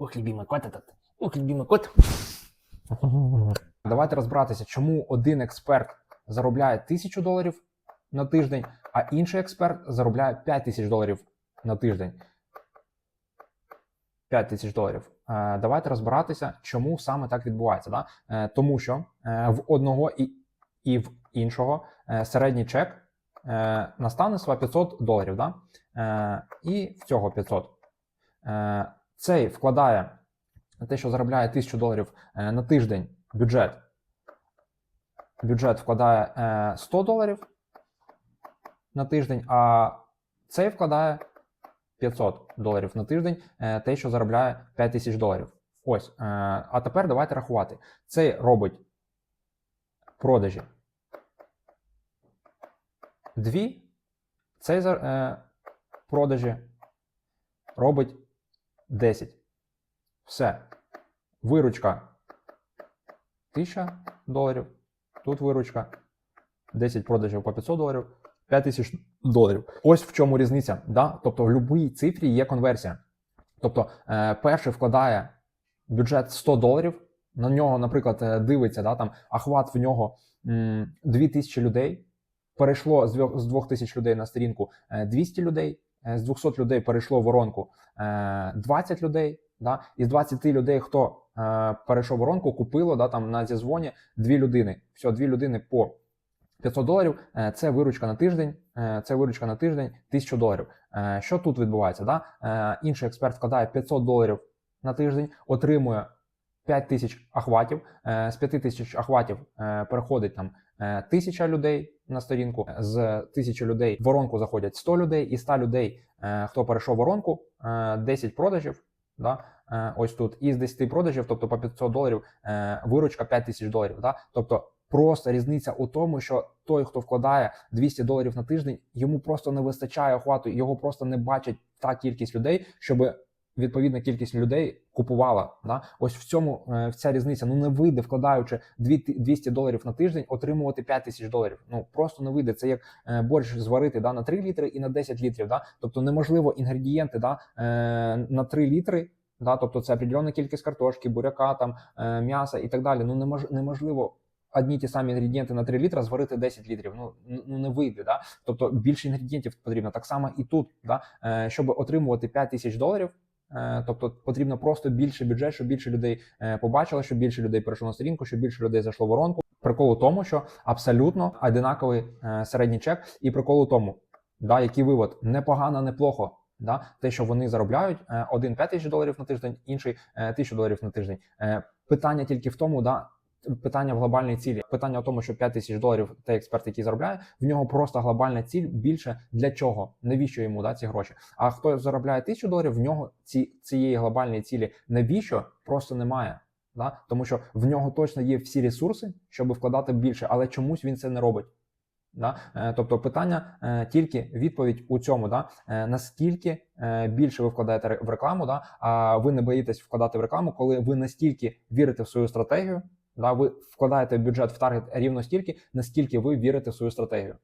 Ох, любимый кот этот. Ох, любимый кот. Давайте розбиратися, чому один експерт заробляє тисячу доларів на тиждень, а інший експерт заробляє 5 тисяч доларів на тиждень. 5 тисяч доларів. Е, Давайте розбиратися, чому саме так відбувається. Да? Е, Тому що е, в одного і, і в іншого е, середній чек е, настане сва 500 доларів. Да? Е, І в цього 500. Е, Цей вкладає те, що заробляє 1000 доларів е, на тиждень бюджет. Бюджет вкладає е, 100 доларів на тиждень, а цей вкладає 500 доларів на тиждень, е, те, що заробляє 5000 доларів. Ось. Е, а тепер давайте рахувати. Цей робить продажі. Дві. Цей е, продажі робить 10. Все. Виручка 1000 доларів. Тут виручка 10 продажів по 500 доларів, 5000 доларів. Ось в чому різниця. Да? Тобто в будь-якій цифрі є конверсія. Тобто, е, перший вкладає бюджет 100 доларів, на нього, наприклад, е, дивиться, да, там охват в нього м, 2000 людей. Перейшло з двох- з 2000 людей на сторінку е, 200 людей, е, з 200 людей перейшло воронку е, 20 людей. Да? Із 20 людей, хто е, перейшов воронку, купило да, там на зізвоні дві людини. Все, дві людини по 500 доларів. Е, Це виручка на тиждень. е, Це виручка на тиждень 1000 доларів. Е, Що тут відбувається? Да? Е, Інший експерт вкладає 500 доларів на тиждень, отримує 5 тисяч охватів. Е, З 5 тисяч охватів е, переходить там е, тисяча людей на сторінку. З тисячі людей в воронку заходять 100 людей, і 100 людей, е, хто перейшов воронку, е, 10 продажів. Да? е, Ось тут із 10 продажів, тобто по 500 доларів, е, виручка 5 тисяч доларів. Да? Тобто просто різниця у тому, що той, хто вкладає 200 доларів на тиждень, йому просто не вистачає охвату, його просто не бачить та кількість людей, щоб відповідна кількість людей купувала. Да? Ось в цьому е, вся різниця. Ну не вийде, вкладаючи 200 доларів на тиждень, отримувати 5 тисяч доларів. Ну просто не вийде. Це як е, борщ зварити да, на 3 літри і на 10 літрів. Да? Тобто неможливо інгредієнти да, е, на 3 літри. Да, тобто це определенна кількість картошки, буряка, там м'яса і так далі. Ну немож, неможливо одні ті самі інгредієнти на 3 літра зварити 10 літрів. Ну ну не вийде. Да? Тобто більше інгредієнтів потрібно. Так само і тут, да? щоб отримувати 5 тисяч доларів. Е, Тобто потрібно просто більше бюджет, щоб більше людей е, побачило, щоб більше людей перейшло на сторінку, щоб більше людей зайшло воронку. Прикол у тому, що абсолютно одинаковий е, середній чек, і прикол у тому, да, який вивод непогано, неплохо. Да, те, що вони заробляють, один 5 тисяч доларів на тиждень, інший тисячу доларів на тиждень. Питання тільки в тому, да, питання в глобальній цілі. Питання в тому, що 5 тисяч доларів той експерт, який заробляє, в нього просто глобальна ціль більше для чого? Навіщо йому да, ці гроші? А хто заробляє тисячу доларів, в нього ці цієї глобальної цілі навіщо просто немає. Да? Тому що в нього точно є всі ресурси, щоб вкладати більше, але чомусь він це не робить. Да? Е, Тобто питання е, тільки відповідь у цьому, да? е, наскільки більше ви вкладаєте в рекламу, да? а ви не боїтесь вкладати в рекламу, коли ви настільки вірите в свою стратегію, да? ви вкладаєте бюджет в таргет рівно стільки, наскільки ви вірите в свою стратегію.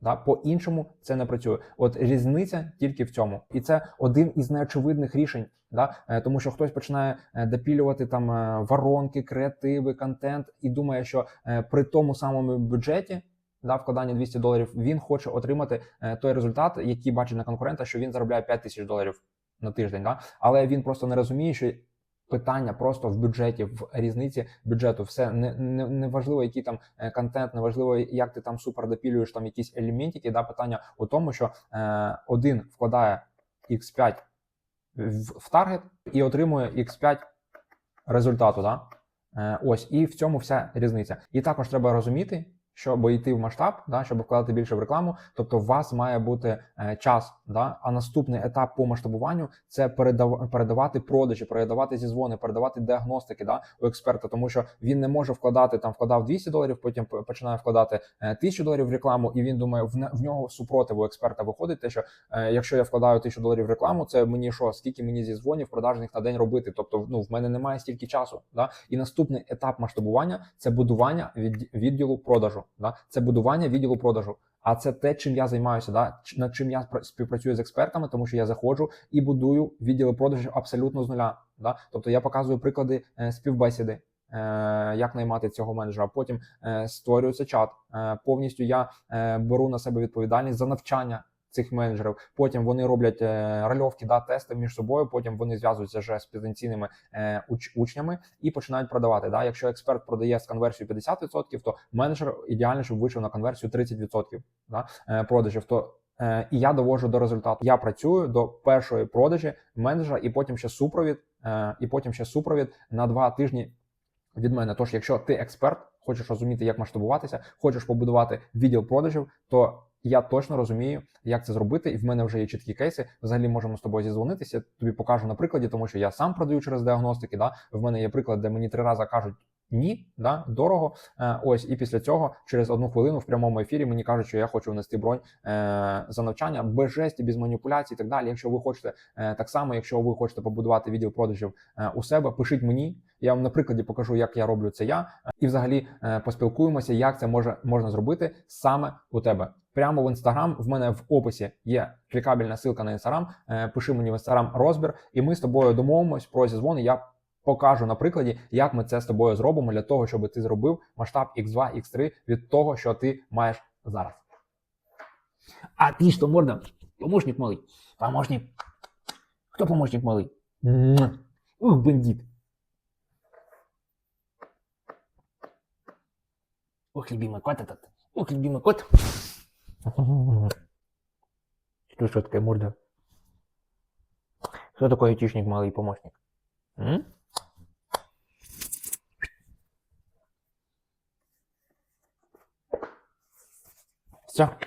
Да? По-іншому це не працює. От різниця тільки в цьому. І це один із неочевидних рішень, да? Е, тому що хтось починає е, допілювати там е, воронки, креативи, контент і думає, що при тому самому бюджеті да, вкладання 200 доларів, він хоче отримати той результат, який бачить на конкурента, що він заробляє 5 тисяч доларів на тиждень. Да? Але він просто не розуміє, що питання просто в бюджеті, в різниці бюджету. Все не, не, не важливо, який там е, контент, не важливо, як ти там супер допілюєш там якісь елементики. Да? Питання у тому, що е, один вкладає X5 в, в таргет і отримує X5 результату. Да? Е, ось і в цьому вся різниця. І також треба розуміти, щоб йти в масштаб, да, щоб вкладати більше в рекламу. Тобто, у вас має бути е, час. Да, а наступний етап по масштабуванню це передав, передавати продажі, передавати зізвони, передавати діагностики да, у експерта, тому що він не може вкладати там, вкладав 200 доларів, потім починає вкладати е, 1000 доларів в рекламу, і він думає, в, в нього супротив у експерта виходить, те, що е, якщо я вкладаю 1000 доларів в рекламу, це мені що, скільки мені зізвонів продажних на день робити? Тобто, ну в мене немає стільки часу. Да? І наступний етап масштабування це будування від, відділу продажу. Да? Це будування відділу продажу. А це те, чим я займаюся, да? над чим я співпрацюю з експертами, тому що я заходжу і будую відділи продажів абсолютно з нуля. Да? Тобто я показую приклади е, співбесіди, е, як наймати цього менеджера. Потім е, створюється чат. Повністю я беру на себе відповідальність за навчання. Цих менеджерів, потім вони роблять е, рольовки, да, тести між собою. Потім вони зв'язуються вже з потенційними е, уч- учнями і починають продавати. Да? Якщо експерт продає з конверсією 50%, то менеджер ідеально, щоб вийшов на конверсію 30% да, е, продажів. То і я довожу до результату. Я працюю до першої продажі менеджера, і потім ще супровід, і потім ще супровід на два тижні від мене. Тож, якщо ти експерт, хочеш розуміти, як масштабуватися, хочеш побудувати відділ продажів, то я точно розумію, як це зробити, і в мене вже є чіткі кейси. Взагалі можемо з тобою зізвонитися. Тобі покажу на прикладі, тому що я сам продаю через діагностики. Да? В мене є приклад, де мені три рази кажуть. Ні, да, дорого. Е, ось, і після цього, через одну хвилину в прямому ефірі, мені кажуть, що я хочу внести бронь е, за навчання без жесті, без маніпуляцій і так далі. Якщо ви хочете е, так само, якщо ви хочете побудувати відділ продажів е, у себе, пишіть мені. Я вам на прикладі покажу, як я роблю це я, е, і взагалі е, поспілкуємося, як це може можна зробити саме у тебе Прямо в інстаграм. В мене в описі є клікабельна ссылка на інстаграм. Е, пиши мені в інстаграм розбір, і ми з тобою домовимось про зізвон. і Я покажу на прикладі, як ми це з тобою зробимо для того, щоб ти зробив масштаб X2, X3 від того, що ти маєш зараз. А ты что, морда? Помощник малый? Помощник. Кто помощник малый? Муа. Ух, бандит. Ох, любимый кот этот. Ох, любимый кот. Что, такая морда? Что такое айтишник малый помощник? М? Все,